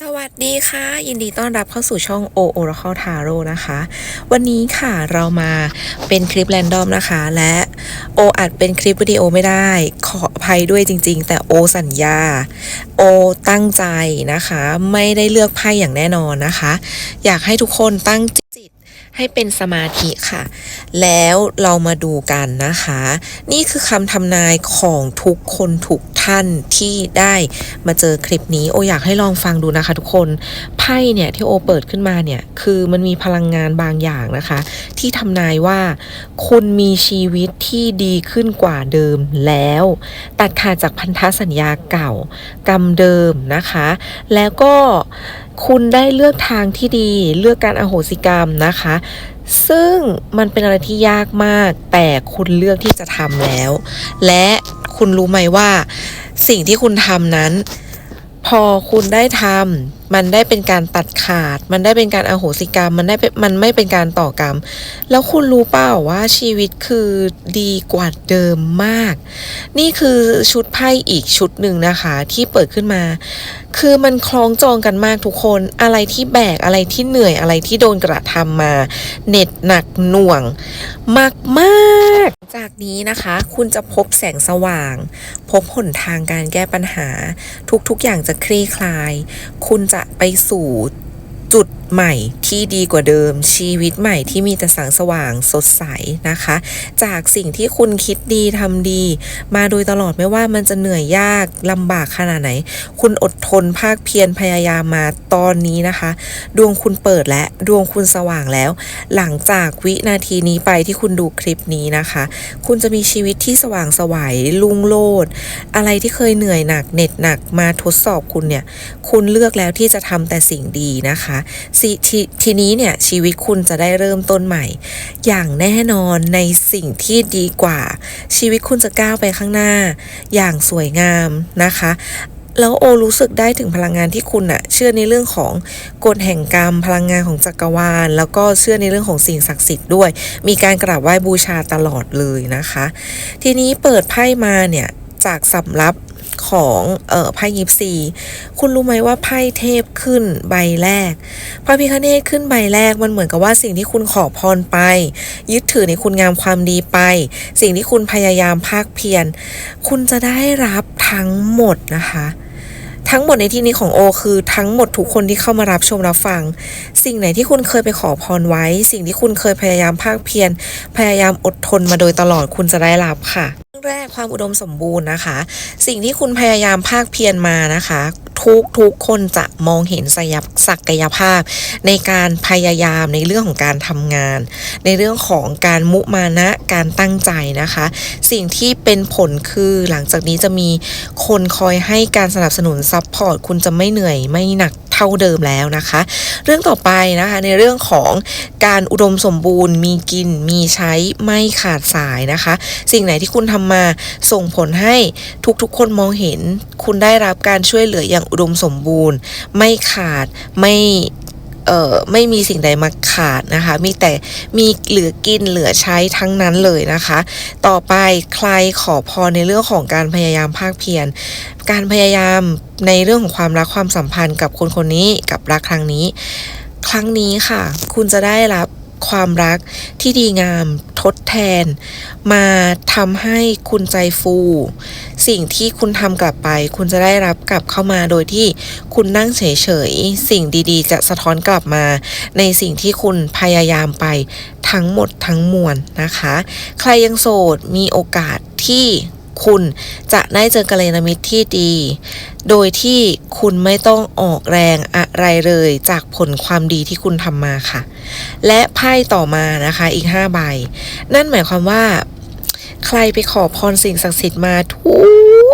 สวัสดีค่ะ ยินดีต้อนรับเข้าสู่ช่อง O Oracle Tarot นะคะ วันนี้ค่ะเรามาเป็นคลิปแรนดอมนะคะ และโออัดเป็นคลิปวิดีโอไม่ได้ ขออภัยด้วยจริง ๆ แต่โอสัญญา โอตั้งใจนะคะ ไม่ได้เลือกไพ่อย่างแน่นอนนะคะ อยากให้ทุกคนตั้งจิตให้เป็นสมาธิค่ะ แล้วเรามาดูกันนะคะ นี่คือคำทำนายของทุกคนทุก ท่านที่ได้มาเจอคลิปนี้โออยากให้ลองฟังดูนะคะทุกคนไพ่เนี่ยที่โอเปิดขึ้นมาเนี่ยคือมันมีพลังงานบางอย่างนะคะ ที่ทำนายว่า คุณมีชีวิตที่ดีขึ้นกว่าเดิมแล้ว ตัดขาดจากพันธสัญญาเก่า กรรมเดิมนะคะ แล้วก็คุณได้เลือกทางที่ดีเลือกการอโหสิกรรมนะคะ ซึ่งมันเป็นอะไรที่ยากมาก แต่คุณเลือกที่จะทำแล้ว และ คุณรู้ไหมว่า สิ่งที่คุณทำนั้น พอคุณได้ทำ มันได้เป็นการตัดขาด มันได้เป็นการอโหสิกรรม มันได้เป็นมันไม่เป็นการต่อกรรม แล้วคุณรู้เปล่าว่าชีวิตคือดีกว่าเดิมมาก นี่คือชุดไพ่อีกชุดหนึ่งนะคะ ที่เปิดขึ้นมา คือมันคล้องจองกันมากทุกคน อะไรที่แบกอะไรที่เหนื่อยอะไรที่โดนกระทำมาเหน็ดหนักหน่วง มากมากจากนี้นะคะ คุณจะพบแสงสว่าง พบหนทางการแก้ปัญหา ทุกๆอย่างจะคลี่คลาย คุณจะไปสู่จุด ใหม่ที่ดีกว่าเดิม ชีวิตใหม่ที่มีแต่แสงสว่างสดใสนะคะ จากสิ่งที่คุณคิดดีทำดี มาโดยตลอดไม่ว่ามันจะเหนื่อยยากลำบากขนาดไหน คุณอดทนภาคเพียรพยายามมาตอนนี้นะคะ ดวงคุณเปิดและดวงคุณสว่างแล้ว หลังจากวินาทีนี้ไปที่คุณดูคลิปนี้นะคะ คุณจะมีชีวิตที่สว่างสวัยลุ่งโลด อะไรที่เคยเหนื่อยหนักเหน็ดหนักมาทดสอบคุณเนี่ย คุณเลือกแล้วที่จะทำแต่สิ่งดีนะคะสททีนี้เนี่ยชีวิตคุณจะได้เริ่มต้นใหม่ อย่างแน่นอนในสิ่งที่ดีกว่า ชีวิตคุณจะก้าวไปข้างหน้า อย่างสวยงามนะคะแล้วโอรู้สึกได้ถึงพลังงานที่คุณอะเชื่อในเรื่องของกฎแห่งกรรม พลังงานของจักรวาล แล้วก็เชื่อในเรื่องของสิ่งศักดิ์สิทธิ์ด้วย มีการกราบไหว้บูชาตลอดเลยนะคะ ทีนี้เปิดไพ่มาเนี่ยจากสำรับ ของเออไพ่ยิปซีคุณรู้ไหมว่าไพ่เทพขึ้นใบแรกพระพิคเนตขึ้นใบแรกมันเหมือนกับว่าสิ่งที่คุณขอพรไป ยึดถือในคุณงามความดีไป สิ่งที่คุณพยายามภาคเพียรคุณจะได้รับทั้งหมดนะคะ ทั้งหมดในที่นี้ของโอคือทั้งหมดทุกคนที่เข้ามารับชมรับฟัง สิ่งไหนที่คุณเคยไปขอพรไว้ สิ่งที่คุณเคยพยายามภาคเพียรพยายามอดทนมาโดยตลอดคุณจะได้รับค่ะเรื่องแรกความอุดมสมบูรณ์นะคะ สิ่งที่คุณพยายามภาคเพียรมานะคะ ทุกทุกคนจะมองเห็นศักยศักยภาพ ในการพยายามในเรื่องของการทำงาน ในเรื่องของการมุมานะการตั้งใจนะคะ สิ่งที่เป็นผลคือหลังจากนี้จะมีคนคอยให้การสนับสนุนซัพพอร์ตคุณจะไม่เหนื่อยไม่หนักเท่าเดิมแล้วนะคะ เรื่องต่อไปนะคะในเรื่องของการอุดมสมบูรณ์ มีกินมีใช้ไม่ขาดสายนะคะ สิ่งไหนที่คุณทำมาส่งผลให้ทุกๆ คนมองเห็น คุณได้รับการช่วยเหลืออย่างอุดมสมบูรณ์ ไม่ขาดไม่ ออไม่มีสิ่งใดมาขาดนะคะ มีแต่มีเหลือกินเหลือใช้ทั้งนั้นเลยนะคะ ต่อไปใครขอพรในเรื่องของการพยายามภาคเพียรการพยายามในเรื่องของความรักความสัมพันธ์กับคนคนนี้กับรักครั้งนี้ ครั้งนี้ค่ะ คุณจะได้รับ ความรักที่ดีงามทดแทน มาทำให้คุณใจฟู สิ่งที่คุณทำกลับไป คุณจะได้รับกลับเข้ามาโดยที่คุณนั่งเฉยๆ สิ่งดีๆ จะสะท้อนกลับมา ในสิ่งที่คุณพยายามไปทั้งหมดทั้งมวลนะคะ ใครยังโสดมีโอกาสที่ คุณจะได้เจอกัลยาณมิตรที่ดี โดยที่คุณไม่ต้องออกแรงอะไรเลยจากผลความดีที่คุณทำมาค่ะ และไพ่ต่อมานะคะอีก 5 ใบ นั่นหมายความว่า ใครไปขอพรสิ่งศักดิ์สิทธิ์มาทุ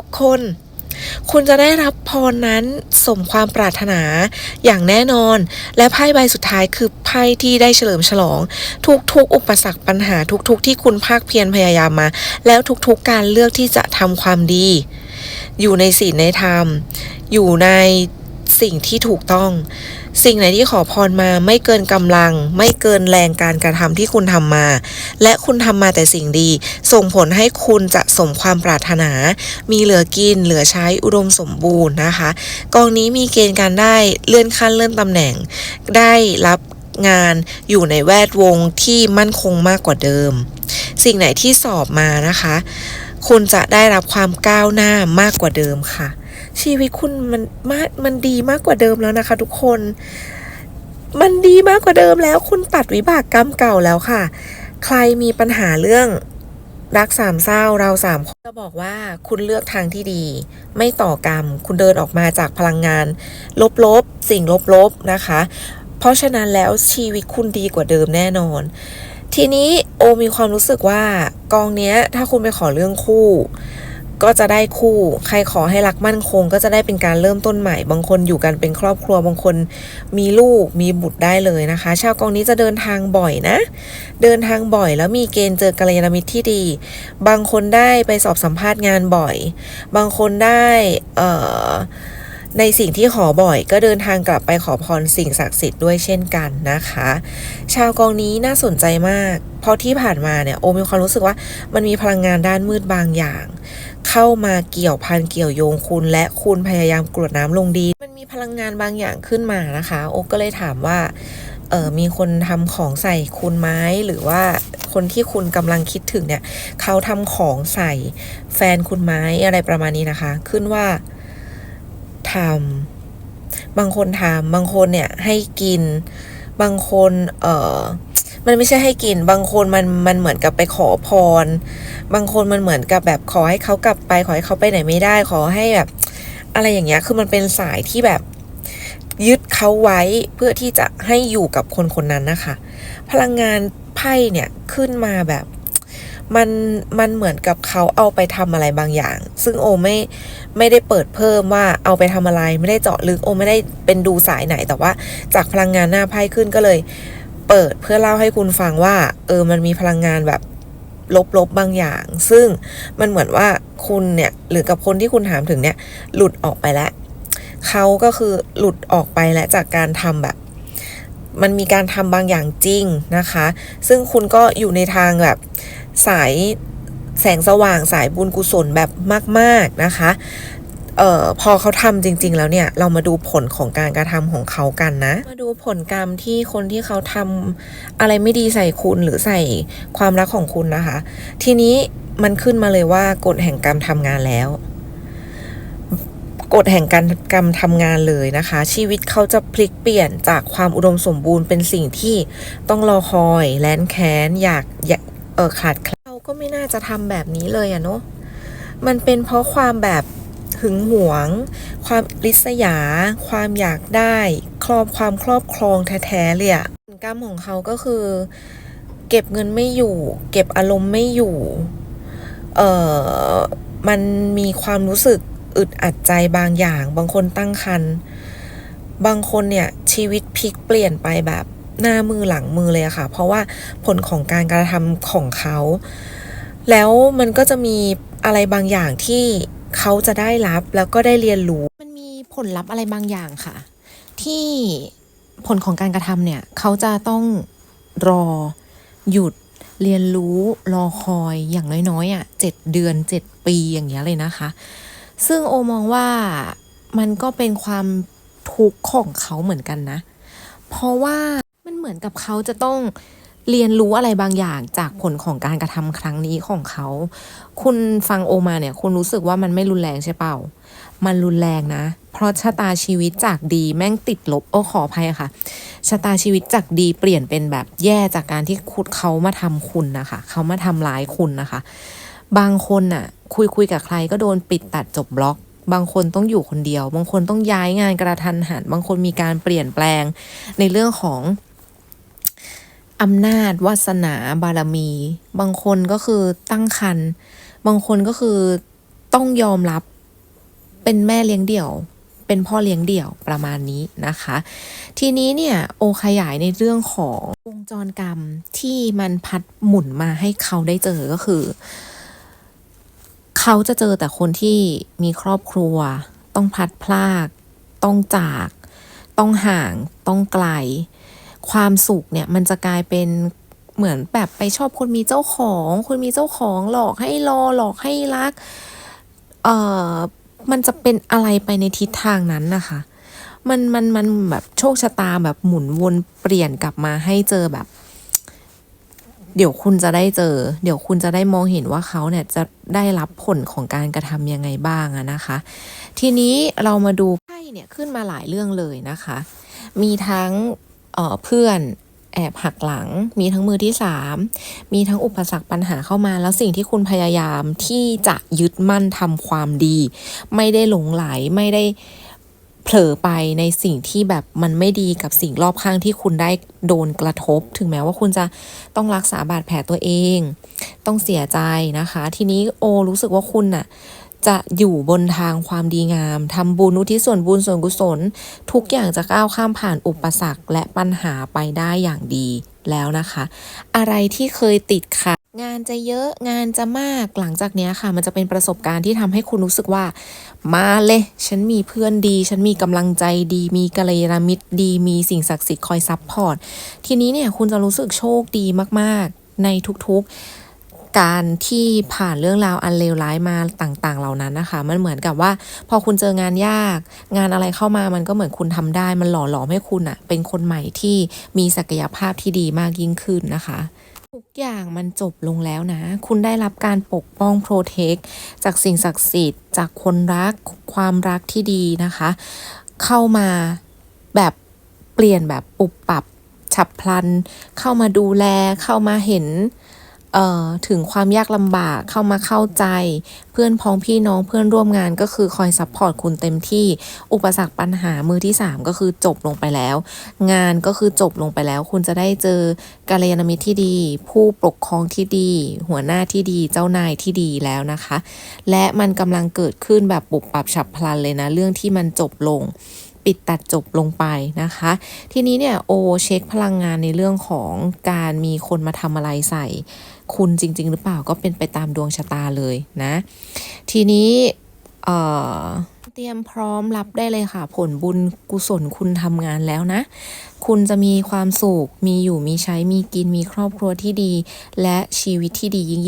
กคน คุณจะได้รับพรนั้นสมความปรารถนาอย่างแน่นอน และไพ่ใบสุดท้ายคือไพ่ที่ได้เฉลิมฉลอง ทุกๆ อุปสรรคปัญหาทุกๆ ที่คุณภาคเพียรพยายามมา แล้วทุกๆ การเลือกที่จะทำความดี อยู่ในศีลในธรรม อยู่ใน สิ่งที่ถูกต้อง สิ่งไหนที่ขอพรมาไม่เกินกำลัง ไม่เกินแรงการกระทำที่คุณทำมา และคุณทำมาแต่สิ่งดี ส่งผลให้คุณจะสมความปรารถนา มีเหลือกิน เหลือใช้อุดมสมบูรณ์นะคะ กองนี้มีเกณฑ์การได้เลื่อนขั้นเลื่อนตำแหน่ง ได้รับงานอยู่ในแวดวงที่มั่นคงมากกว่าเดิม สิ่งไหนที่สอบมานะคะ คุณจะได้รับความก้าวหน้ามากกว่าเดิมค่ะ ชีวิตคุณมันมากมันดีมากกว่าเดิมแล้วนะคะ ทุกคน มันดีมากกว่าเดิมแล้ว คุณตัดวิบากกรรมเก่าแล้วค่ะ ใครมีปัญหาเรื่องรักสามเศร้าเราสามคนจะบอกว่าคุณเลือกทางที่ดี ไม่ต่อกรรม คุณเดินออกมาจากพลังงาน ลบๆ สิ่งลบๆ นะคะ เพราะฉะนั้นแล้วชีวิตคุณดีกว่าเดิมแน่นอน ทีนี้โอมีความรู้สึกว่ากองเนี้ย ถ้าคุณไปขอเรื่องคู่ ก็จะได้คู่ ใครขอให้รักมั่นคง ก็จะได้เป็นการเริ่มต้นใหม่ บางคนอยู่กันเป็นครอบครัว บางคนมีลูกมีบุตรได้เลยนะคะ ชาวกองนี้จะเดินทางบ่อยนะ เดินทางบ่อยแล้วมีเกณฑ์เจอกัลยาณมิตรที่ดี บางคนได้ไปสอบสัมภาษณ์งานบ่อย บางคนได้เอ่อ ในสิ่งที่ขอบ่อยก็เดินทางกลับไปขอพรสิ่งศักดิ์สิทธิ์ด้วยเช่นกันนะคะ ชาวกองนี้น่าสนใจมาก เพราะที่ผ่านมาเนี่ยโอมีความรู้สึกว่ามันมีพลังงานด้านมืดบางอย่าง เข้ามาเกี่ยวพันเกี่ยวโยงคุณและคุณพยายามกรวดน้ำลงดี มันมีพลังงานบางอย่างขึ้นมานะคะ โอก็เลยถามว่าเออมีคนทำของใส่คุณไหมหรือว่าคนที่คุณกำลังคิดถึงเนี่ยเขาทำของใส่แฟนคุณไหมอะไรประมาณนี้นะคะ ขึ้นว่า ทำบางคนทำบางคนเนี่ยให้กิน บางคนเออมันไม่ใช่ให้กิน บางคนมันมันเหมือนกับไปขอพร บางคนมันเหมือนกับแบบขอให้เขากลับไป ขอให้เขาไปไหนไม่ได้ ขอให้แบบ อะไรอย่างเงี้ย คือมันเป็นสายที่แบบยึดเขาไว้เพื่อที่จะให้อยู่กับคนคนนั้นนะคะ พลังงานไพ่เนี่ยขึ้นมาแบบ มันมันเหมือนกับเขาเอาไปทำอะไรบางอย่าง ซึ่งโอไม่ไม่ได้เปิดเพิ่มว่าเอาไปทำอะไรไม่ได้เจาะลึกโอไม่ได้เป็นดูสายไหนแต่ว่าจากพลังงานหน้าไพ่ขึ้นก็เลย เปิดเพื่อเล่าให้คุณฟังว่า เออมันมีพลังงานแบบลบๆบางอย่าง ซึ่งมันเหมือนว่าคุณเนี่ยหรือกับคนที่คุณถามถึงเนี่ย หลุดออกไปแล้วเขาก็คือหลุดออกไปแล้วจากการทำแบบ มันมีการทำบางอย่างจริงนะคะ ซึ่งคุณก็อยู่ในทางแบบ สายแสงสว่างสายบุญกุศลแบบมาก ๆนะคะเอ่อพอเขาทำจริง ๆ แล้วเนี่ยเรามาดูผลของการกระทำของเขากันนะ มาดูผลกรรมที่คนที่เขาทำอะไรไม่ดีใส่คุณหรือใส่ความรักของคุณนะคะ ทีนี้มันขึ้นมาเลยว่ากฎแห่งกรรมทำงานแล้วกฎแห่งการกรรมทำงานเลยนะคะ ชีวิตเขาจะพลิกเปลี่ยนจากความอุดมสมบูรณ์เป็นสิ่งที่ต้องรอคอยแลนแค้นอยากอยาก เออขาดแคลนเราก็ไม่น่าจะทำแบบนี้เลยอะเนาะมันเป็นเพราะความแบบหึงหวง ความริษยา ความอยากได้ ครอบความครอบครองแท้ๆเลยอะผลกรรมของเขาก็คือ เก็บเงินไม่อยู่ เก็บอารมณ์ไม่อยู่ เอ่อ มันมีความรู้สึกอึดอัดใจบางอย่าง บางคนตั้งครรภ์บางคนเนี่ยชีวิตพลิกเปลี่ยนไปแบบ หน้ามือหลังมือเลยอะค่ะ เพราะว่าผลของการกระทำของเขา แล้วมันก็จะมีอะไรบางอย่างที่เขาจะได้รับแล้วก็ได้เรียนรู้ มันมีผลลัพธ์อะไรบางอย่างค่ะ ที่ผลของการกระทำเนี่ย เขาจะต้องรอหยุดเรียนรู้รอคอยอย่างน้อยๆอะเจ็ดเดือนเจ็ดปีอย่างเงี้ยเลยนะคะ ซึ่งโอมองว่ามันก็เป็นความทุกข์ของเขาเหมือนกันนะ เพราะว่า มันเหมือนกับเขาจะต้องเรียนรู้อะไรบางอย่างจากผลของการกระทำครั้งนี้ของเขา คุณฟังโอมาเนี่ย คุณรู้สึกว่ามันไม่รุนแรงใช่เปล่า มันรุนแรงนะ เพราะชะตาชีวิตจากดีแม่งติดลบ โอ้ขออภัยค่ะ ชะตาชีวิตจากดีเปลี่ยนเป็นแบบแย่จากการที่คุณเขามาทำคุณนะคะ เขามาทำร้ายคุณนะคะ บางคนน่ะ คุยคุยกับใครก็โดนปิดตัดจบบล็อกบางคนต้องอยู่คนเดียว บางคนต้องย้ายงานกระทันหัน บางคนมีการเปลี่ยนแปลงในเรื่องของ อำนาจวาสนาบารมี บางคนก็คือตั้งครรภ์บางคนก็คือต้องยอมรับเป็นแม่เลี้ยงเดี่ยว เป็นพ่อเลี้ยงเดี่ยวประมาณนี้นะคะ ทีนี้เนี่ยโอขยายในเรื่องของวงจรกรรมที่มันพัดหมุนมาให้เขาได้เจอก็คือ เขาจะเจอแต่คนที่มีครอบครัว ต้องพัดพราก ต้องจาก ต้องห่าง ต้องไกล ความสุขเนี่ยมันจะกลายเป็นเหมือนแบบไปชอบคนมีเจ้าของ คนมีเจ้าของหลอกให้รอหลอกให้รัก เอ่อ มันจะเป็นอะไรไปในทิศทางนั้นนะคะ มันมันมันแบบโชคชะตาแบบหมุนวนเปลี่ยนกลับมาให้เจอแบบ เดี๋ยวคุณจะได้เจอ เดี๋ยวคุณจะได้มองเห็นว่าเขาเนี่ยจะได้รับผลของการกระทำยังไงบ้างอะนะคะ ทีนี้เรามาดูไพ่เนี่ยขึ้นมาหลายเรื่องเลยนะคะ มีทั้ง เพื่อนแอบหักหลัง มีทั้งมือที่สามมีทั้งอุปสรรคปัญหาเข้ามา แล้วสิ่งที่คุณพยายามที่จะยึดมั่นทำความดี ไม่ได้หลงไหลไม่ได้เผลอไปในสิ่งที่แบบมันไม่ดีกับสิ่งรอบข้างที่คุณได้โดนกระทบ ถึงแม้ว่าคุณจะต้องรักษาบาดแผลตัวเอง ต้องเสียใจนะคะ ทีนี้โอรู้สึกว่าคุณน่ะ จะอยู่บนทางความดีงาม ทำบุญอุทิศส่วนบุญส่วนกุศล ทุกอย่างจะก้าวข้ามผ่านอุปสรรคและปัญหาไปได้อย่างดีแล้วนะคะ อะไรที่เคยติดขัดงานจะเยอะงานจะมากหลังจากเนี้ยค่ะ มันจะเป็นประสบการณ์ที่ทำให้คุณรู้สึกว่า มาเลย ฉันมีเพื่อนดี ฉันมีกำลังใจดี มีกัลยาณมิตรดี มีสิ่งศักดิ์สิทธิ์คอยซัพพอร์ต ทีนี้เนี่ยคุณจะรู้สึกโชคดีมากๆ ในทุกๆ การที่ผ่านเรื่องราวอันเลวร้ายมาต่าง ๆ เหล่านั้นนะคะ มันเหมือนกับว่า พอคุณเจองานยาก งานอะไรเข้ามามันก็เหมือนคุณทำได้ มันหล่อหลอมให้คุณอะเป็นคนใหม่ที่มีศักยภาพที่ดีมากยิ่งขึ้นนะคะทุกอย่างมันจบลงแล้วนะ คุณได้รับการปกป้องโปรเทคจากสิ่งศักดิ์สิทธิ์ จากคนรักความรักที่ดีนะคะ เข้ามาแบบเปลี่ยนแบบปุบปรับฉับพลัน เข้ามาดูแลเข้ามาเห็น ถึงความยากลำบากเข้ามาเข้าใจ เพื่อนพ้องพี่น้องเพื่อนร่วมงานก็คือคอยซัพพอร์ตคุณเต็มที่ อุปสรรคปัญหามือที่ 3 ก็คือจบลงไปแล้ว งานก็คือจบลงไปแล้ว คุณจะได้เจอกัลยาณมิตรที่ดี ผู้ปกครองที่ดี หัวหน้าที่ดีเจ้านายที่ดีแล้วนะคะ และมันกำลังเกิดขึ้นแบบปุบปรับฉับพลันเลยนะ เรื่องที่มันจบลง ปิดตัดจบลงไปนะคะ ทีนี้เนี่ยโอเช็คพลังงานในเรื่องของการมีคนมาทำอะไรใส่ คุณจริง ๆ หรือเปล่าก็เป็นไปตามดวงชะตาเลยนะ ทีนี้เอ่อเตรียมพร้อมรับได้เลยค่ะ ผลบุญกุศลคุณทำงานแล้วนะ คุณจะมีความสุข มีอยู่มีใช้มีกินมีครอบครัวที่ดี และชีวิตที่ดียิ่ง